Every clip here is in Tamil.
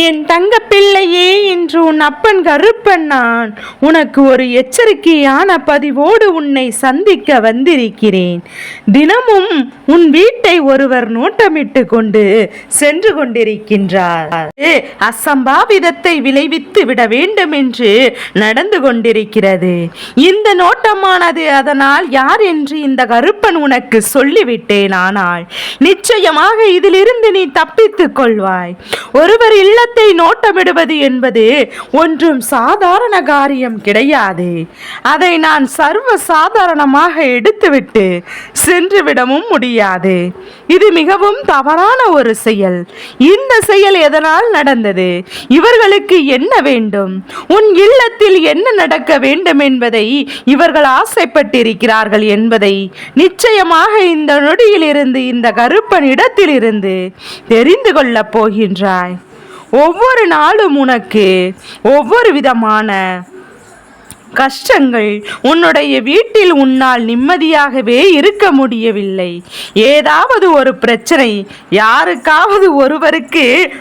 என் தங்க பிள்ளையே என்று உன் அப்பன் கருப்பன் நான் உனக்கு ஒரு எச்சரிக்கையான பதிவோடு உன்னை சந்திக்க வந்திருக்கிறேன். தினமும் உன் வீட்டை ஒருவர் நோட்டமிட்டு கொண்டு சென்று கொண்டிருக்கின்றார். அசம்பாவிதத்தை விளைவித்து விட வேண்டும் என்று நடந்து கொண்டிருக்கிறது. இந்த நோட்டமானது அதனால் யார் என்று இந்த கருப்பன் உனக்கு சொல்லிவிட்டேன் ஆனால் நிச்சயமாக இதிலிருந்து நீ தப்பித்துக் கொள்வாய். ஒருவர் இல்லத்தை நோட்டமிடுவது என்பது ஒன்றும் சாதாரண காரியம் கிடையாது. அதை நான் சர்வ சாதாரணமாக எடுத்துவிட்டு சென்றுவிடவும் முடியாது. இது மிகவும் தவறான ஒரு செயல். இந்த செயல் எதனால் நடந்தது? இவர்களுக்கு என்ன வேண்டும்? உன் இல்லத்தில் என்ன நடக்க வேண்டும் என்பதை இவர்கள் ஆசைப்பட்டிருக்கிறார்கள் என்பதை நிச்சயமாக இந்த நொடியிலிருந்து இந்த கருப்பன் இடத்திலிருந்து தெரிந்து கொள்ளப் போகின்றாய். ஒவ்வொரு நாளும் உனக்கு ஒவ்வொரு விதமான கஷ்டங்கள் உன்னுடைய வீட்டில் உன்னால் நிம்மதியாகவே இருக்க முடியவில்லை. ஏதாவது ஒரு பிரச்சனை யாருக்காவது ஒருவருக்கு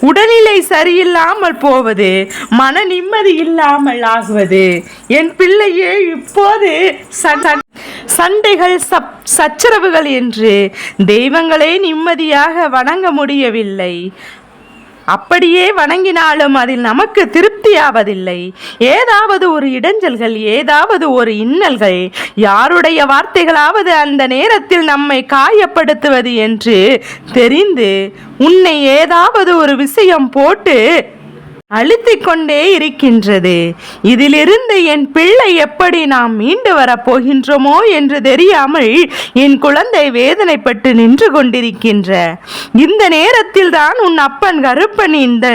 உடல்நிலை சரியில்லாமல் போவது மன நிம்மதி இல்லாமல் ஆகுவது என் பிள்ளையே இப்போது ச- சண்டைகள் சப் சச்சரவுகள் என்று தெய்வங்களே நிம்மதியாக வணங்க முடியவில்லை. அப்படியே வணங்கினாலும் அதில் நமக்கு திருப்தியாவதில்லை. ஏதாவது ஒரு இடைஞ்சல்கள் ஏதாவது ஒரு இன்னல்கள் யாருடைய வார்த்தைகளாவது அந்த நேரத்தில் நம்மை காயப்படுத்துவது என்று தெரிந்து உன்னை ஏதாவது ஒரு விஷயம் போட்டு அழுத்திக் கொண்டே இருக்கின்றது. இதிலிருந்து என் பிள்ளை எப்படி நாம் மீண்டு வரப் போகின்றோமோ என்று தெரியாமல் என் குழந்தை வேதனைப்பட்டு நின்று கொண்டிருக்கின்ற. இந்த நேரத்தில் தான் உன் அப்பன் கருப்பன் இந்த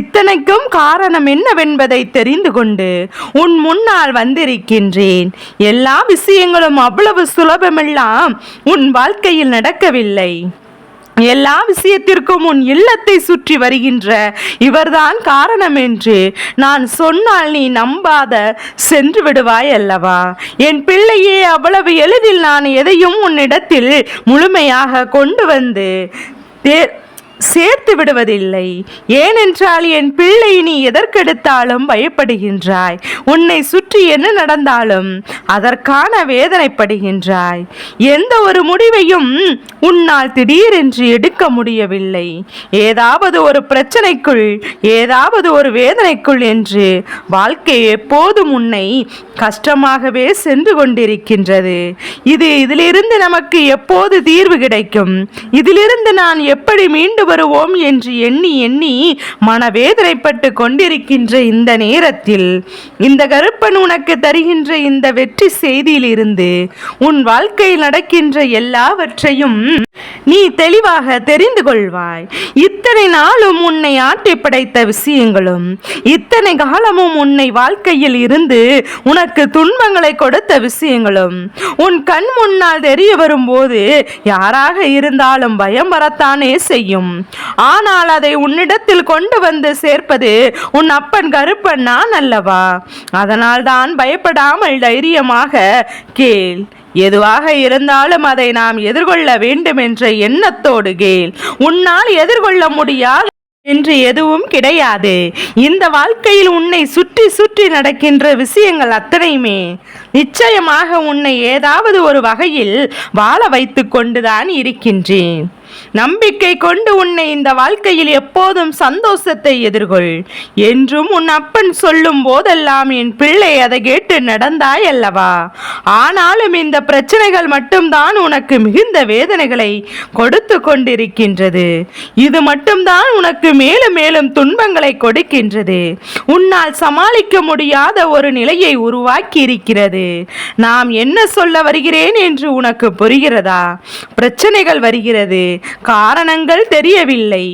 இத்தனைக்கும் காரணம் என்னவென்பதை தெரிந்து கொண்டு உன் முன்னால் வந்திருக்கின்றேன். எல்லா விஷயங்களும் அவ்வளவு சுலபமெல்லாம் உன் வாழ்க்கையில் நடக்கவில்லை. எல்லா விஷயத்திற்கும் உன் இல்லத்தை சுற்றி வருகின்ற இவர்தான் காரணம் என்று நான் சொன்னால் நீ நம்பாத சென்று விடுவாய் அல்லவா? என் பிள்ளையே அவ்வளவு எளிதில் நான் எதையும் உன்னிடத்தில் முழுமையாக கொண்டு வந்து தே- சேர்த்து விடுவதில்லை. ஏனென்றால் என் பிள்ளை நீ எதற்கெடுத்தாலும் பயப்படுகின்றாய். உன்னை சுற்றி என்ன நடந்தாலும் அதற்கான வேதனைப்படுகின்றாய். எந்த ஒரு முடிவையும் உன்னால் திடீரென்று எடுக்க முடியவில்லை. ஏதாவது ஒரு பிரச்சனைக்குள் ஏதாவது ஒரு வேதனைக்குள் என்று வாழ்க்கை எப்போதும் உன்னை கஷ்டமாகவே சென்று கொண்டிருக்கின்றது. இது இதிலிருந்து நமக்கு எப்போது தீர்வு கிடைக்கும்? இதிலிருந்து நான் எப்படி மீண்டும் வருவோம் என்று எண்ணி எண்ணி மனவேதனைப்பட்டு கொண்டிருக்கின்ற இந்த நேரத்தில் இந்த கருப்பன் உனக்கு தருகின்ற இந்த வெற்றி செய்தியிலிருந்து உன் வாழ்க்கையில் நடக்கின்ற எல்லாவற்றையும் நீ தெளிவாக தெரிந்து கொள்வாய். இத்தனை நாளும் உன்னை ஆட்டி படைத்த விஷயங்களும் இத்தனை காலமும் உன்னை வாழ்க்கையில் இருந்து உனக்கு துன்பங்களை கொடுத்த விஷயங்களும் உன் கண் முன்னால் தெரிய வரும்போது யாராக இருந்தாலும் பயம் வரத்தானே செய்யும். ஆனால் அதை உன்னிடத்தில் கொண்டு வந்து சேர்ப்பது உன் அப்பன் கருப்பன் நான் அல்லவா அதனால் தான் பயப்படாமல் தைரியமாக கேள். எதுவாக இருந்தாலும் அதை நாம் எதிர்கொள்ள வேண்டும் என்ற எண்ணத்தோடு கேள். உன்னால் எதிர்கொள்ள முடியாது என்று எதுவும் கிடையாது. இந்த வாழ்க்கையில் உன்னை சுற்றி சுற்றி நடக்கின்ற விஷயங்கள் அத்தனையுமே நிச்சயமாக உன்னை ஏதாவது ஒரு வகையில் வாழ வைத்து கொண்டுதான் இருக்கின்றேன். நம்பிக்கை கொண்டு உன்னை இந்த வாழ்க்கையில் எப்போதும் சந்தோஷத்தை எதிர்கொள். என்றும் உன் அப்பன் சொல்லும் போதெல்லாம் என் பிள்ளை அதை கேட்டு நடந்தாய் அல்லவா ஆனாலும் இந்த பிரச்சனைகள் மட்டும்தான் உனக்கு மிகுந்த வேதனைகளை கொடுத்து கொண்டிருக்கின்றது. இது மட்டும்தான் உனக்கு மேலும் மேலும் துன்பங்களை கொடுக்கின்றது. உன்னால் சமாளிக்க முடியாத ஒரு நிலையை உருவாக்கி இருக்கிறது நாம் என்ன சொல்ல வருகிறேன் என்று உனக்கு புரிகிறதா? பிரச்சனைகள் வருகிறது. காரணங்கள் தெரியவில்லை.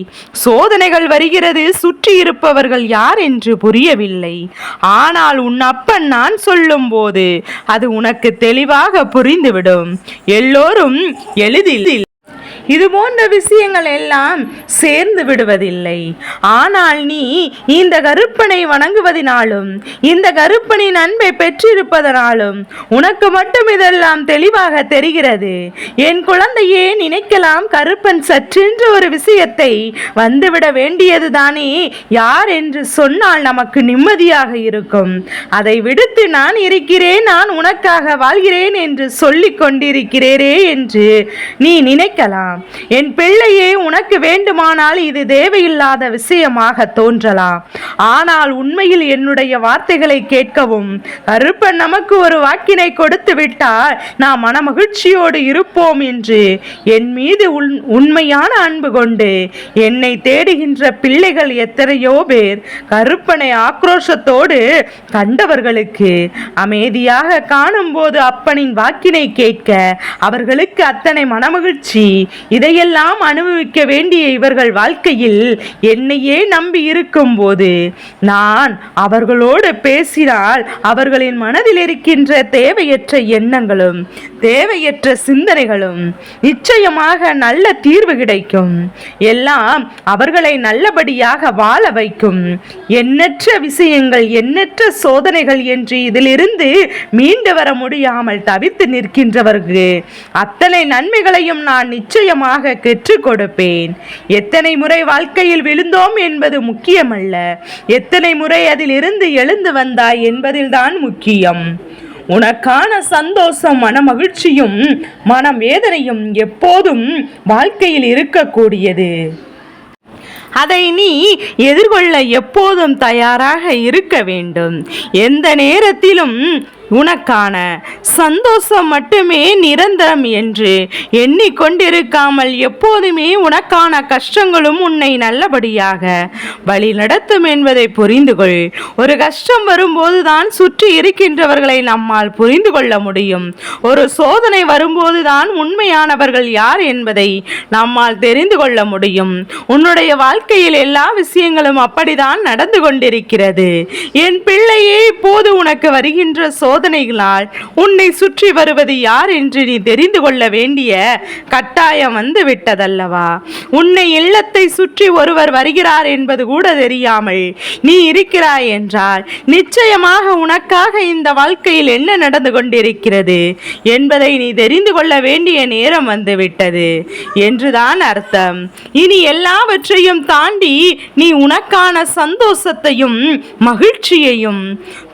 சோதனைகள் வருகிறது சுற்றி இருப்பவர்கள் யார் என்று புரியவில்லை. ஆனால் உன் அப்பன் நான் சொல்லும்போது அது உனக்கு தெளிவாக புரிந்துவிடும். எல்லோரும் எளிதில் இது போன்ற விஷயங்கள் எல்லாம் சேர்ந்து விடுவதில்லை. ஆனால் நீ இந்த கருப்பனை வணங்குவதினாலும் இந்த கருப்பனின் அன்பை பெற்றிருப்பதனாலும் உனக்கு மட்டும் இதெல்லாம் தெளிவாக தெரிகிறது. என் குழந்தையே நினைக்கலாம் கருப்பன் சற்றென்று ஒரு விஷயத்தை வந்துவிட வேண்டியதுதானே? யார் என்று சொன்னால் நமக்கு நிம்மதியாக இருக்கும். அதை விடுத்து நான் இருக்கிறேன் நான் உனக்காக வாழ்கிறேன் என்று சொல்லிக் கொண்டிருக்கிறேரே என்று நீ நினைக்கலாம். என் பிள்ளையே உனக்கு வேண்டுமானால் இது தேவையில்லாத விஷயமாக தோன்றலாம் ஆனால் உண்மையில் என்னுடைய வார்த்தைகளை கேட்கவும் கருப்பன் நமக்கு ஒரு வாக்கினை கொடுத்து விட்டால் நாம் மனமகிழ்ச்சியோடு இருப்போம் என்று என் மீது உண் உண்மையான அன்பு கொண்டு என்னை தேடுகின்ற பிள்ளைகள் எத்தனையோ பேர் கருப்பனை ஆக்ரோஷத்தோடு கண்டவர்களுக்கு அமைதியாக காணும்போது அப்பனின் வாக்கினை கேட்க அவர்களுக்கு அத்தனை மனமகிழ்ச்சி இதையெல்லாம் அனுபவிக்க வேண்டிய இவர்கள் வாழ்க்கையில் என்னையே நம்பி இருக்கும் போது நான் அவர்களோடு பேசினால் அவர்களின் மனதில் இருக்கின்ற தேவையற்ற எண்ணங்களும் தேவையற்ற சிந்தனைகளும் நிச்சயமாக நல்ல தீர்வு கிடைக்கும். எல்லாம் அவர்களை நல்லபடியாக வாழ வைக்கும். எண்ணற்ற விஷயங்கள் எண்ணற்ற சோதனைகள் என்று இதிலிருந்து மீண்டு வர முடியாமல் தவித்து நிற்கின்றவர்கள் அத்தனை நன்மைகளையும் நான் நிச்சயம் நிச்சயமாக கற்றுக் கொடுப்பேன். எத்தனை முறை வாழ்க்கையில் விழுந்தோம் என்பது முக்கியமல்ல. எத்தனை முறை அதில் இருந்து எழுந்து வந்தாய் என்பதில்தான் முக்கியம். உனக்கான சந்தோஷம் மன மகிழ்ச்சியும் மன வேதனையும் எப்போதும் வாழ்க்கையில் இருக்கக்கூடியது. அதை நீ எதிர்கொள்ள எப்போதும் தயாராக இருக்க வேண்டும். எந்த நேரத்திலும் உனக்கான சந்தோஷம் மட்டுமே நிரந்தரம் என்று எண்ணிக்கொண்டிருக்காமல் எப்போதுமே உனக்கான கஷ்டங்களும் உன்னை நல்லபடியாக வழி நடத்தும் என்பதை புரிந்து கொள் ஒரு கஷ்டம் வரும்போதுதான் சுற்றி இருக்கின்றவர்களை நம்மால் புரிந்து கொள்ள முடியும். ஒரு சோதனை வரும்போதுதான் உண்மையானவர்கள் யார் என்பதை நம்மால் தெரிந்து கொள்ள முடியும். உன்னுடைய வாழ்க்கையில் எல்லா விஷயங்களும் அப்படிதான் நடந்து கொண்டிருக்கிறது. என் பிள்ளையே இப்போது உனக்கு வருகின்ற சோதனைகளால் உன்னை சுற்றி வருவது யார் என்று நீ தெரிந்து கொள்ள வேண்டிய கட்டாயம் வந்து விட்டதல்லவா உன்னை இல்லத்தை சுற்றி ஒருவர் வருகிறார் என்பது கூட தெரியாமல் நீ இருக்கிறாய் என்றால் நிச்சயமாக உனக்காக இந்த வாழ்க்கையில் என்ன நடந்து கொண்டிருக்கிறது என்பதை நீ தெரிந்து கொள்ள வேண்டிய நேரம் வந்துவிட்டது என்றுதான் அர்த்தம். இனி எல்லாவற்றையும் தாண்டி நீ உனக்கான சந்தோஷத்தையும் மகிழ்ச்சியையும்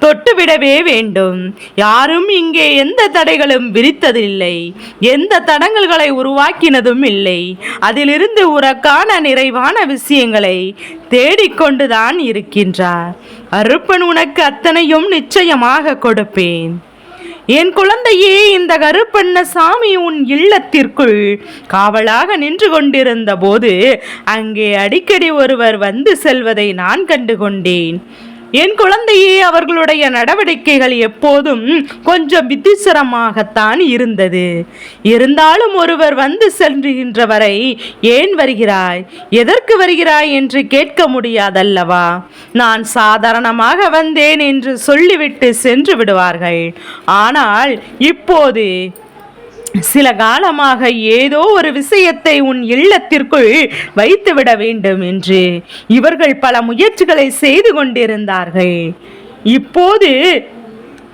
தொட்டுவிடவே வேண்டும். யாரும் இங்கே எந்த தடைகளும் விரித்ததில்லை எந்த தடங்கல்களை உருவாக்கினதும் இல்லை. அதிலிருந்து உனக்கான நிறைவான விஷயங்களை தேடிக்கொண்டுதான் இருக்கின்றார். அருப்பன் உனக்கு அத்தனையும் நிச்சயமாக கொடுப்பேன். என் குழந்தையே இந்த கருப்பண்ண சாமி உன் இல்லத்திற்குள் காவலாக நின்று கொண்டிருந்த போது அங்கே அடிக்கடி ஒருவர் வந்து செல்வதை நான் கண்டு கொண்டேன். என் குழந்தையே அவர்களுடைய நடவடிக்கைகள் எப்போதும் கொஞ்சம் வித்திசரமாகத்தான் இருந்தது. இருந்தாலும் ஒருவர் வந்து சென்றுகின்ற வரை ஏன் வருகிறாய்? எதற்கு வருகிறாய் என்று கேட்க முடியாதல்லவா? நான் சாதாரணமாக வந்தேன் என்று சொல்லிவிட்டு சென்று விடுவார்கள். ஆனால் இப்போது சில காலமாக ஏதோ ஒரு விஷயத்தை உன் இல்லத்திற்குள் வைத்துவிட வேண்டும் என்று இவர்கள் பல முயற்சிகளை செய்து கொண்டிருந்தார்கள். இப்போது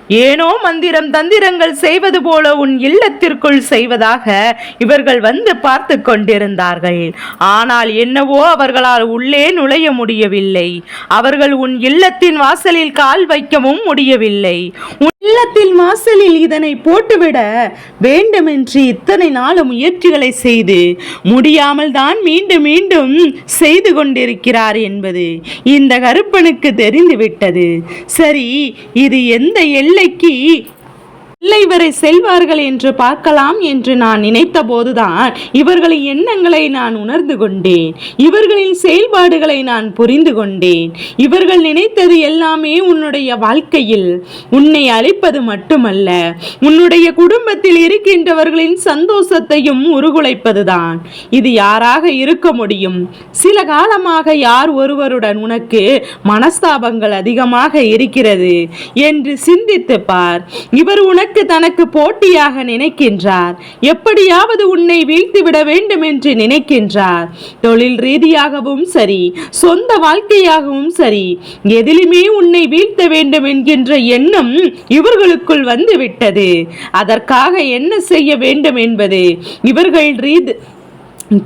ஏனோ மந்திரம் தந்திரங்கள் செய்வது போல உன் இல்லத்திற்குள் செய்வதாக இவர்கள் வந்து பார்த்து கொண்டிருந்தார்கள். ஆனால் என்னவோ அவர்களால் உள்ளே நுழைய முடியவில்லை. அவர்கள் உன் இல்லத்தின் வாசலில் கால் வைக்கவும் முடியவில்லை. இல்லத்தில் வாசலில் இதனை போட்டுவிட வேண்டுமென்று இத்தனை நாள் முயற்சிகளை செய்து முடியாமல் தான் மீண்டும் மீண்டும் செய்து கொண்டிருக்கிறார் என்பது இந்த கருப்பனுக்கு தெரிந்துவிட்டது. சரி இது எந்த எல்லைக்கு இல்லை வரை செல்வார்கள் என்று பார்க்கலாம் என்று நான் நினைத்த போதுதான் இவர்களின் எண்ணங்களை நான் உணர்ந்து கொண்டேன். இவர்களின் செயல்பாடுகளை நான் புரிந்து கொண்டேன். இவர்கள் நினைத்தது எல்லாமே உன்னுடைய வாழ்க்கையில் உன்னை அழிப்பது மட்டுமல்ல உன்னுடைய குடும்பத்தில் இருக்கின்றவர்களின் சந்தோஷத்தையும் உருகுலைப்பதுதான். இது யாராக இருக்க முடியும்? சில காலமாக யார் ஒருவருடன் உனக்கு மனஸ்தாபங்கள் அதிகமாக இருக்கிறது? என்று சிந்தித்து பார். இவர் உனக்கு அதற்கு தனக்கு போட்டியாக நினைக்கின்றார். எப்படியாவது உன்னை வீழ்த்திவிட வேண்டும் என்று நினைக்கின்றார். தொழில் ரீதியாகவும் சரி சொந்த வாழ்க்கையாகவும் சரி எதிலுமே உன்னை வீழ்த்த வேண்டும் என்கின்ற எண்ணம் இவர்களுக்குள் வந்துவிட்டது. அதற்காக என்ன செய்ய வேண்டும் என்பது இவர்கள் ரீதி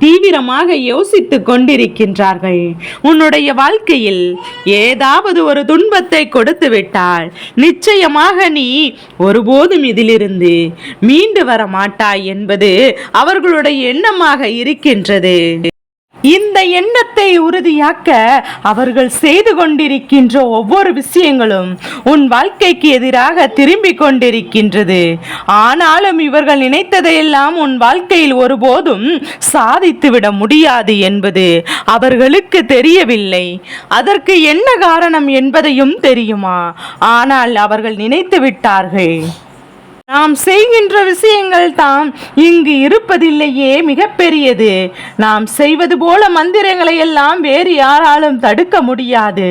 தீவிரமாக யோசித்துக் கொண்டிருக்கின்றார்கள். உன்னுடைய வாழ்க்கையில் ஏதாவது ஒரு துன்பத்தை கொடுத்து விட்டால் நிச்சயமாக நீ ஒருபோதும் இதிலிருந்து மீண்டு வர மாட்டாய் என்பது அவர்களுடைய எண்ணமாக இருக்கின்றது. இந்த எண்ணத்தை உறுதியாக்க அவர்கள் செய்து கொண்டிருக்கின்ற ஒவ்வொரு விஷயங்களும் உன் வாழ்க்கைக்கு எதிராக திரும்பிக் கொண்டிருக்கின்றது. ஆனாலும் இவர்கள் நினைத்ததையெல்லாம் உன் வாழ்க்கையில் ஒருபோதும் சாதித்துவிட முடியாது என்பது அவர்களுக்கு தெரியவில்லை. அதற்கு என்ன காரணம் என்பதையும் தெரியுமா? ஆனால் அவர்கள் நினைத்து விட்டார்கள். நாம் செய்கின்ற விஷயங்கள் தாம் இங்கு இருப்பதில்லையே மிகப்பெரியது. நாம் செய்வது போல மந்திரங்களை எல்லாம் வேறு யாராலும் தடுக்க முடியாது.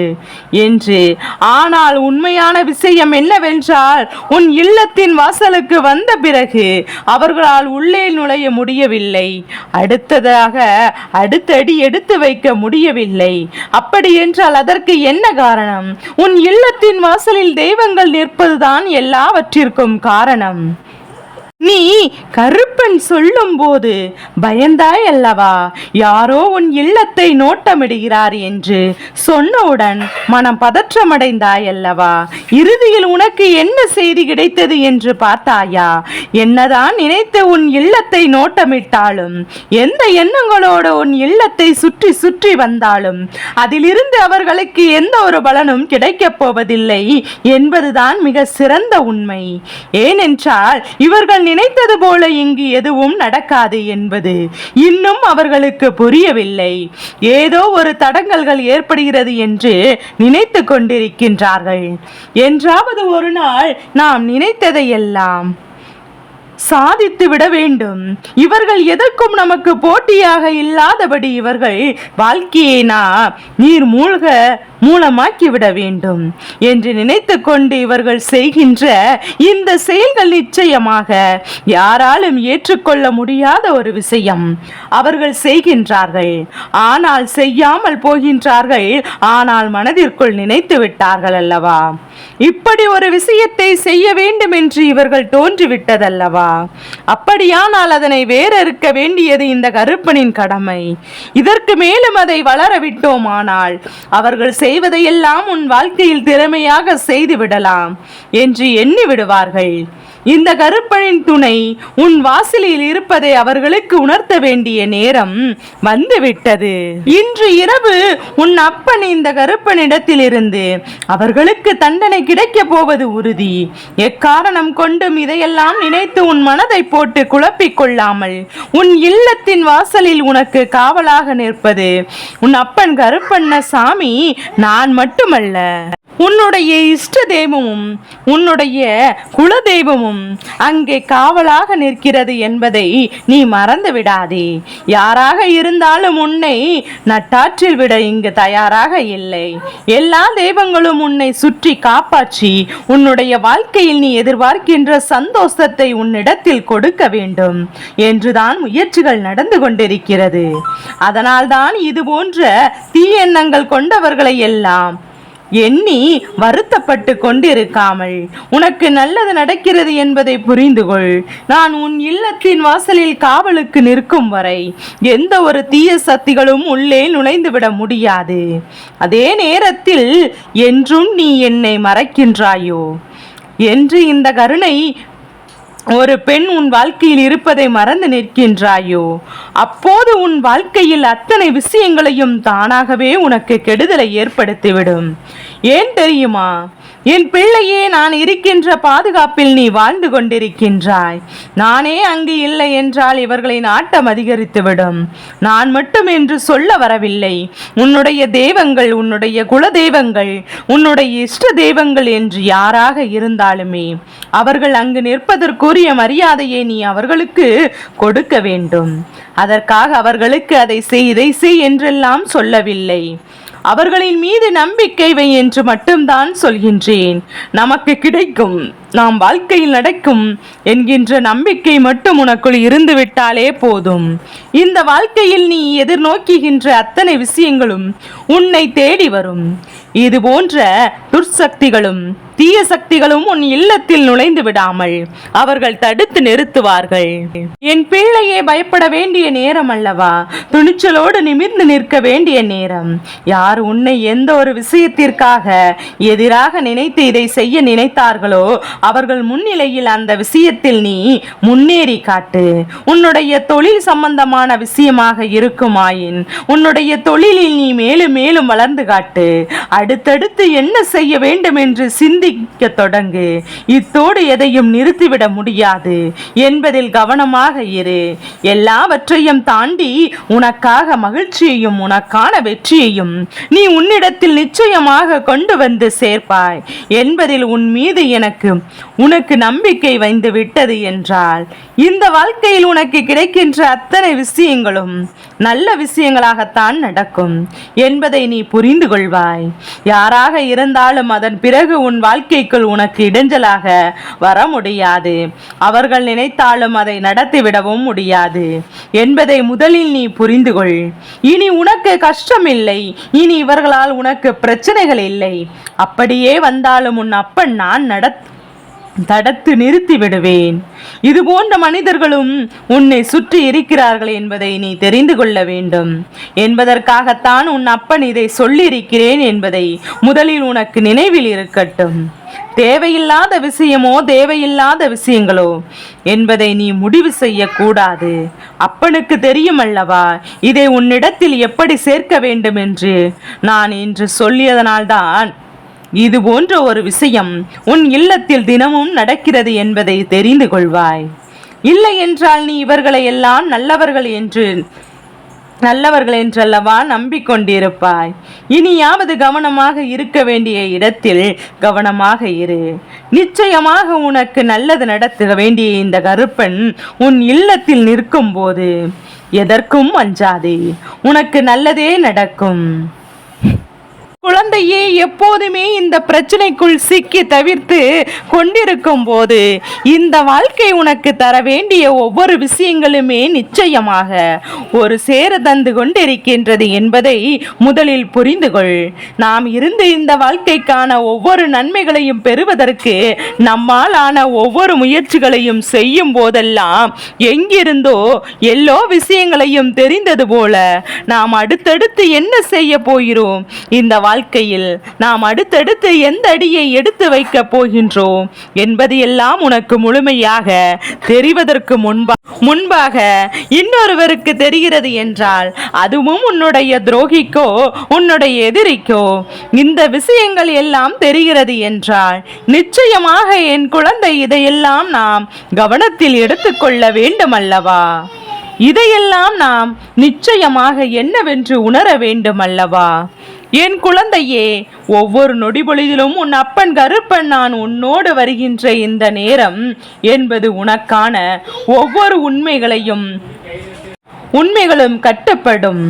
என்று ஆனால் உண்மையான விஷயம் என்னவென்றால் உன் இல்லத்தின் வாசலுக்கு வந்த பிறகு அவர்களால் உள்ளே நுழைய முடியவில்லை. அடுத்ததாக அடுத்தடி எடுத்து வைக்க முடியவில்லை. அப்படி என்றால் அதற்கு என்ன காரணம்? உன் இல்லத்தின் வாசலில் தெய்வங்கள் நிற்பதுதான் எல்லாவற்றிற்கும் காரணம். Um. நீ கருப்பன் சொல்லும்போது பயந்தாய் அல்லவா யாரோ உன் இல்லத்தை நோட்டமிடுகிறார் என்று சொன்னவுடன் மனம் பதற்றமடைந்தாய் அல்லவா இறுதியில் உனக்கு என்ன செய்தி கிடைத்தது என்று பார்த்தாயா? என்னதான் நினைத்து உன் இல்லத்தை நோட்டமிட்டாலும் எந்த எண்ணங்களோடு உன் இல்லத்தை சுற்றி சுற்றி வந்தாலும் அதிலிருந்து அவர்களுக்கு எந்த ஒரு பலனும் கிடைக்கப் போவதில்லை என்பதுதான் மிக சிறந்த உண்மை. ஏனென்றால் இவர்கள் நினைத்தது போல இங்கு எதுவும் நடக்காது என்பது இன்னும் அவர்களுக்கு புரியவில்லை. ஏதோ ஒரு தடங்கல்கள் ஏற்படுகிறது என்று நினைத்து கொண்டிருக்கின்றார்கள். என்றாவது ஒரு நாள் நாம் நினைத்ததையெல்லாம் சாதித்து விட வேண்டும். இவர்கள் எதற்கும் நமக்கு போட்டியாக இல்லாதபடி இவர்கள் வாழ்க்கையை நான் நீர் மூழ்க மூலமாக்கி விட வேண்டும். என்று நினைத்து கொண்டு இவர்கள் செய்கின்ற இந்த செயல்கள் நிச்சயமாக யாராலும் ஏற்றுக்கொள்ள முடியாத ஒரு விஷயம். அவர்கள் செய்கின்றார்கள். ஆனால் செய்யாமல் போகின்றார்கள். ஆனால் மனதிற்குள் நினைத்து விட்டார்கள் அல்லவா? இப்படி ஒரு விஷயத்தை செய்ய வேண்டும் என்று இவர்கள் தோன்றிவிட்டதல்லவா? அப்படியானால் அதனை வேறறுக்க வேண்டியது இந்த கருப்பனின் கடமை. இதற்கு மேலும் அதை வளர விட்டோமானால் அவர்கள் செய்வதையெல்லாம் உன் வாழ்க்கையில் திறமையாக செய்து விடலாம் என்று எண்ணி விடுவார்கள். இந்த கருப்பனின் துணை உன் வாசலில் இருப்பதை அவர்களுக்கு உணர்த்த வேண்டிய நேரம் வந்துவிட்டது. இன்று இரவு உன் அப்பன் இந்த கருப்பனிடத்திலிருந்து அவர்களுக்கு தண்டனை கிடைக்கப் போவது உறுதி. எக்காரணம் கொண்டும் இதையெல்லாம் நினைத்து உன் மனதை போட்டு குழப்பிக் கொள்ளாமல் உன் இல்லத்தின் வாசலில் உனக்கு காவலாக நிற்பது. உன் அப்பன் கருப்பண்ண சாமி நான் மட்டுமல்ல. உன்னுடைய இஷ்ட தெய்வமும் உன்னுடைய குல தெய்வமும் அங்கே காவலாக நிற்கிறது என்பதை நீ மறந்து விடாதே. யாராக இருந்தாலும் உன்னை நட்டாற்றில் விட இங்கு தயாராக இல்லை. எல்லா தெய்வங்களும் உன்னை சுற்றி காப்பாற்றி உன்னுடைய வாழ்க்கையில் நீ எதிர்பார்க்கின்ற சந்தோஷத்தை உன்னிடத்தில் கொடுக்க வேண்டும் என்றுதான் முயற்சிகள் நடந்து கொண்டிருக்கிறது. அதனால்தான் இது போன்ற தீயெண்ணங்கள் கொண்டவர்களை எல்லாம் எண்ணி வருத்தப்பட்டு கொண்டிருக்காமல் உனக்கு நல்லது நடக்கிறது என்பதை புரிந்து கொள் நான் உன் இல்லத்தின் வாசலில் காவலுக்கு நிற்கும் வரை எந்த ஒரு தீய சக்திகளும் உள்ளே நுழைந்துவிட முடியாது. அதே நேரத்தில் என்றும் நீ என்னை மறைக்கின்றாயோ? என்று இந்த கருணை ஒரு பெண் உன் வாழ்க்கையில் இருப்பதை மறந்து நிற்கின்றாயோ? அப்போது உன் வாழ்க்கையில் அத்தனை விஷயங்களையும் தானாகவே உனக்கு கெடுதலை ஏற்படுத்திவிடும். ஏன் தெரியுமா? என் பிள்ளையே நான் இருக்கின்ற பாதுகாப்பில் நீ வாழ்ந்து கொண்டிருக்கின்றாய். நானே அங்கு இல்லை என்றால் இவர்களின் ஆட்டம் அதிகரித்துவிடும். நான் மட்டும் என்று சொல்ல வரவில்லை. உன்னுடைய தெய்வங்கள் உன்னுடைய குல தெய்வங்கள் உன்னுடைய இஷ்ட தெய்வங்கள் என்று யாராக இருந்தாலுமே அவர்கள் அங்கு நிற்பதற்குரிய மரியாதையை நீ அவர்களுக்கு கொடுக்க வேண்டும். அதற்காக அவர்களுக்கு அதை செய் இதை செய் என்றெல்லாம் சொல்லவில்லை. அவர்களின் மீது நம்பிக்கை வை என்று மட்டும்தான் சொல்கின்றேன். நமக்கு கிடைக்கும். நாம் வாழ்க்கையில் நடக்கும் என்கின்ற நம்பிக்கை மட்டும் உனக்குள் இருந்து விட்டாலே போதும். இந்த வாழ்க்கையில் நீ எதிர்நோக்குகின்ற அத்தனை விஷயங்களும் உன்னை தேடி வரும். இது போன்ற துர்சக்திகளும் தீய சக்திகளும் உன் இல்லத்தில் நுழைந்து விடாமல் அவர்கள் தடுத்து நிறுத்துவார்கள். என் பிள்ளையே பயப்பட வேண்டிய நேரம் அல்லவா? துணிச்சலோடு நிமிர்ந்து நிற்க வேண்டிய நேரம். யார் உன்னை எந்த ஒரு விஷயத்திற்காக எதிராக நினைத்து இதை செய்ய நினைத்தார்களோ அவர்கள் முன்னிலையில் அந்த விஷயத்தில் நீ முன்னேறி காட்டு. உன்னுடைய தொழில் சம்பந்தமான விஷயமாக இருக்குமாயின் உன்னுடைய தொழிலில் நீ மேலும் மேலும் வளர்ந்து காட்டு. அடுத்தடுத்து என்ன செய்ய வேண்டும் என்று சிந்திக்க தொடங்கு. இத்தோடு எதையும் நிறுத்திவிட முடியாது. என்பதில் கவனமாக இரு. எல்லாவற்றையும் தாண்டி உனக்காக மகிழ்ச்சியையும் உனக்கான வெற்றியையும் நீ உன்னிடத்தில் நிச்சயமாக கொண்டு வந்து சேர்ப்பாய். என்பதில் உன் மீது எனக்கு உனக்கு நம்பிக்கை வைந்து விட்டது என்றால் இந்த வாழ்க்கையில் உனக்கு கிடைக்கின்ற அத்தனை விஷயங்களும் நல்ல விஷயங்களாகத்தான் நடக்கும் என்பதை நீ புரிந்து கொள்வாய். யாராக இருந்தாலும் அதன் பிறகு உன் வாழ்க்கைக்குள் உனக்கு இடைஞ்சலாக வர முடியாது. அவர்கள் நினைத்தாலும் அதை நடத்திவிடவும் முடியாது என்பதை முதலில் நீ புரிந்து கொள். இனி உனக்கு கஷ்டம் இல்லை இனி இவர்களால் உனக்கு பிரச்சனைகள் இல்லை. அப்படியே வந்தாலும் உன் அப்பன் நான் நட தடுத்து நிறுத்தி விடுவேன். இது போன்ற மனிதர்களும் உன்னை சுற்றி இருக்கிறார்கள் என்பதை நீ தெரிந்து கொள்ள வேண்டும். என்பதற்காகத்தான் உன் அப்பன் இதை சொல்லியிருக்கிறேன் என்பதை முதலில் உனக்கு நினைவில் இருக்கட்டும். தேவையில்லாத விஷயமோ தேவையில்லாத விஷயங்களோ என்பதை நீ முடிவு செய்யக்கூடாது. அப்பனுக்கு தெரியும் அல்லவா இதை உன்னிடத்தில் எப்படி சேர்க்க வேண்டும் என்று? நான் இன்று சொல்லியதனால்தான் இது போன்ற ஒரு விஷயம் உன் இல்லத்தில் தினமும் நடக்கிறது என்பதை தெரிந்து கொள்வாய். இல்லை என்றால் நீ இவர்களை எல்லாம் நல்லவர்கள் என்று நல்லவர்கள் என்றல்லவா நம்பிக்கொண்டிருப்பாய். இனியாவது கவனமாக இருக்க வேண்டிய இடத்தில் கவனமாக இரு. நிச்சயமாக உனக்கு நல்லது நடத்த வேண்டிய இந்த கருப்பன் உன் இல்லத்தில் நிற்கும் போது எதற்கும் அஞ்சாதே. உனக்கு நல்லதே நடக்கும். குழந்தையே எப்போதுமே இந்த பிரச்சனைக்குள் சிக்கி தவிர்த்து கொண்டிருக்கும் போது இந்த வாழ்க்கை உனக்கு தர வேண்டிய ஒவ்வொரு விஷயங்களுமே நிச்சயமாக ஒரு சேர தந்து கொண்டிருக்கின்றது என்பதை முதலில் புரிந்து கொள். நாம் இருந்து இந்த வாழ்க்கைக்கான ஒவ்வொரு நன்மைகளையும் பெறுவதற்கு நம்மால் ஆன ஒவ்வொரு முயற்சிகளையும் செய்யும் போதெல்லாம் எங்கிருந்தோ எல்லோ விஷயங்களையும் தெரிந்தது போல நாம் அடுத்தடுத்து என்ன செய்ய போகிறோம்? இந்த வாழ்க்கையில் நாம் அடுத்தடுத்து எந்த அடியை எடுத்து வைக்கப் போகின்றோம் என்பது எல்லாம் உனக்கு முழுமையாக தெரிவதற்கு முன்பா முன்பாக இன்னொருவருக்கு தெரிகிறது என்றால் அதுவும் உன்னுடைய துரோகிக்கோ உன்னுடைய எதிரிக்கோ. இந்த விஷயங்கள் எல்லாம் தெரிகிறது என்றால் நிச்சயமாக என் குழந்தை இதையெல்லாம் நாம் கவனத்தில் எடுத்துக்கொள்ள வேண்டும் அல்லவா இதையெல்லாம் நாம் நிச்சயமாக என்னவென்று உணர வேண்டும் அல்லவா என் குழந்தையே ஒவ்வொரு நொடிபொழுதிலும் உன் அப்பன் கருப்பன் நான் உன்னோடு வருகின்ற இந்த நேரம் என்பது உனக்கான ஒவ்வொரு உண்மைகளையும் உண்மைகளும் கட்டுப்படும்.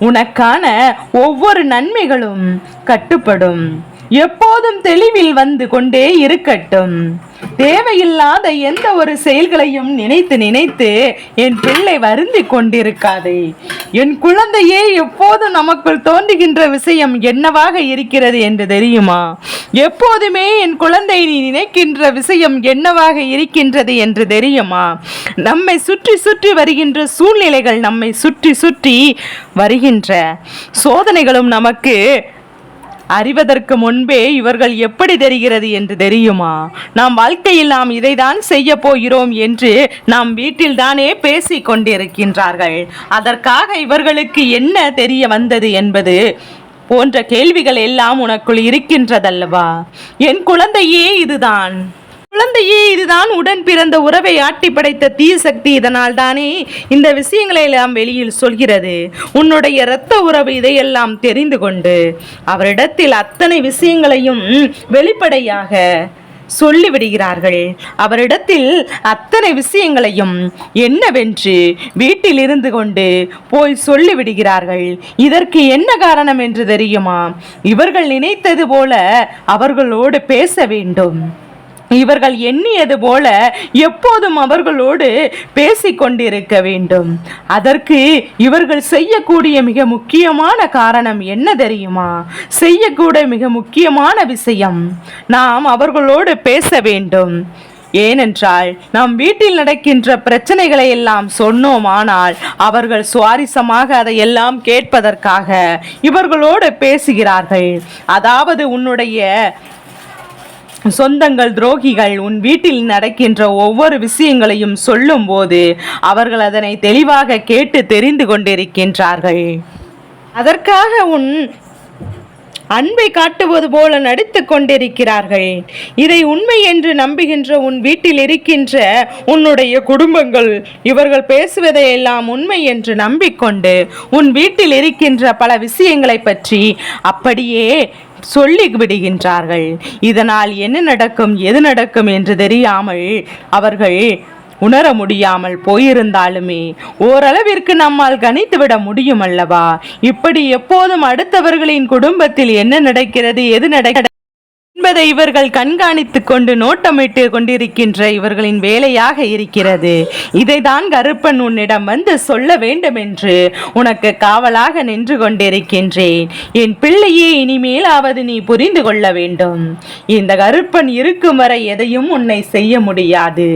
உனக்கான ஒவ்வொரு நன்மைகளும் கட்டுப்படும். எப்போதும் தெளிவில் வந்து கொண்டே இருக்கட்டும். தேவையில்லாத எந்த ஒரு செயல்களையும் நினைத்து நினைத்து என் பிள்ளை வருந்தி கொண்டிருக்காதே. என் குழந்தையே எப்போதும் நமக்குள் தோன்றுகின்ற விஷயம் என்னவாக இருக்கிறது என்று தெரியுமா? எப்போதுமே என் குழந்தை நீ நினைக்கின்ற விஷயம் என்னவாக இருக்கின்றது என்று தெரியுமா? நம்மை சுற்றி சுற்றி வருகின்ற சூழ்நிலைகள் நம்மை சுற்றி சுற்றி வருகின்ற சோதனைகளும் நமக்கு அறிவதற்கு முன்பே இவர்கள் எப்படி தெரிகிறது என்று தெரியுமா? நாம் வாழ்க்கையில் நாம் இதைதான் செய்ய போகிறோம் என்று நாம் வீட்டில் தானே பேசிக் கொண்டிருக்கின்றார்கள். அதற்காக இவர்களுக்கு என்ன தெரிய வந்தது என்பது போன்ற கேள்விகள் எல்லாம் உனக்குள் இருக்கின்றதல்லவா? என் குழந்தையே இதுதான். குழந்தையே இதுதான் உடன் பிறந்த உறவை ஆட்டி படைத்த தீ சக்தி. இதனால் தானே இந்த விஷயங்களை எல்லாம் வெளியில் சொல்கிறது. உன்னுடைய இரத்த உறவு இதையெல்லாம் தெரிந்து கொண்டு அவரிடத்தில் அத்தனை விஷயங்களையும் வெளிப்படையாக சொல்லிவிடுகிறார்கள். அவரிடத்தில் அத்தனை விஷயங்களையும் என்னவென்று வீட்டில் இருந்து கொண்டு போய் சொல்லிவிடுகிறார்கள். இதற்கு என்ன காரணம் என்று தெரியுமா? இவர்கள் நினைத்தது போல அவர்களோடு பேச வேண்டும். இவர்கள் எண்ணியது போல எப்போதும் அவர்களோடு பேசிக் கொண்டிருக்க வேண்டும். அதற்கு இவர்கள் செய்யக்கூடிய மிக முக்கியமான காரணம் என்ன தெரியுமா? செய்யக்கூடிய மிக முக்கியமான விஷயம். நாம் அவர்களோடு பேச வேண்டும். ஏனென்றால் நம் வீட்டில் நடக்கின்ற பிரச்சனைகளை எல்லாம் சொன்னோமானால் அவர்கள் சுவாரஸ்யமாக அதையெல்லாம் கேட்பதற்காக இவர்களோடு பேசுகிறார்கள். அதாவது உன்னுடைய சொந்தங்கள் துரோகிகள் உன் வீட்டில் நடக்கின்ற ஒவ்வொரு விஷயங்களையும் சொல்லும்போது அவர்கள் அதனை தெளிவாக கேட்டு தெரிந்து கொண்டிருக்கின்றார்கள். அதற்காக உன் அன்பை காட்டுவது போல நடித்து கொண்டிருக்கிறார்கள். இதை உண்மை என்று நம்புகின்ற உன் வீட்டில் இருக்கின்ற உன்னுடைய குடும்பங்கள் இவர்கள் பேசுவதை எல்லாம் உண்மை என்று நம்பிக்கொண்டு உன் வீட்டில் இருக்கின்ற பல விஷயங்களை பற்றி அப்படியே சொல்லி விடுகின்றார்கள் இதனால் என்ன நடக்கும் எது நடக்கும் என்று தெரியாமல் அவர்கள் உணர முடியாமல் போயிருந்தாலுமே ஓரளவிற்கு நம்மால் கணித்துவிட முடியும் அல்லவா? இப்படி எப்போதும் அடுத்தவர்களின் குடும்பத்தில் என்ன நடக்கிறது எது நடக்கிறது என்பதை இவர்கள் கண்காணித்துக் கொண்டு நோட்டமிட்டு கொண்டிருக்கின்ற இவர்களின் வேலையாக இருக்கிறது. இதைதான் கருப்பன் உன்னிடம் வந்து சொல்ல வேண்டும் என்று உனக்கு காவலாக நின்று கொண்டிருக்கின்றேன். என் பிள்ளையே இனிமேலாவது நீ புரிந்து கொள்ள வேண்டும். இந்த கருப்பன் இருக்கும் வரை எதையும் உன்னை செய்ய முடியாது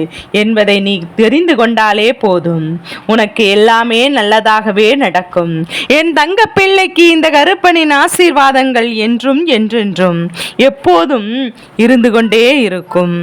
என்பதை நீ தெரிந்து கொண்டாலே போதும். உனக்கு எல்லாமே நல்லதாகவே நடக்கும். என் தங்க பிள்ளைக்கு இந்த கருப்பனின் ஆசீர்வாதங்கள் என்றும் என்றென்றும். எப்போதும் இருந்து கொண்டே இருக்கும்.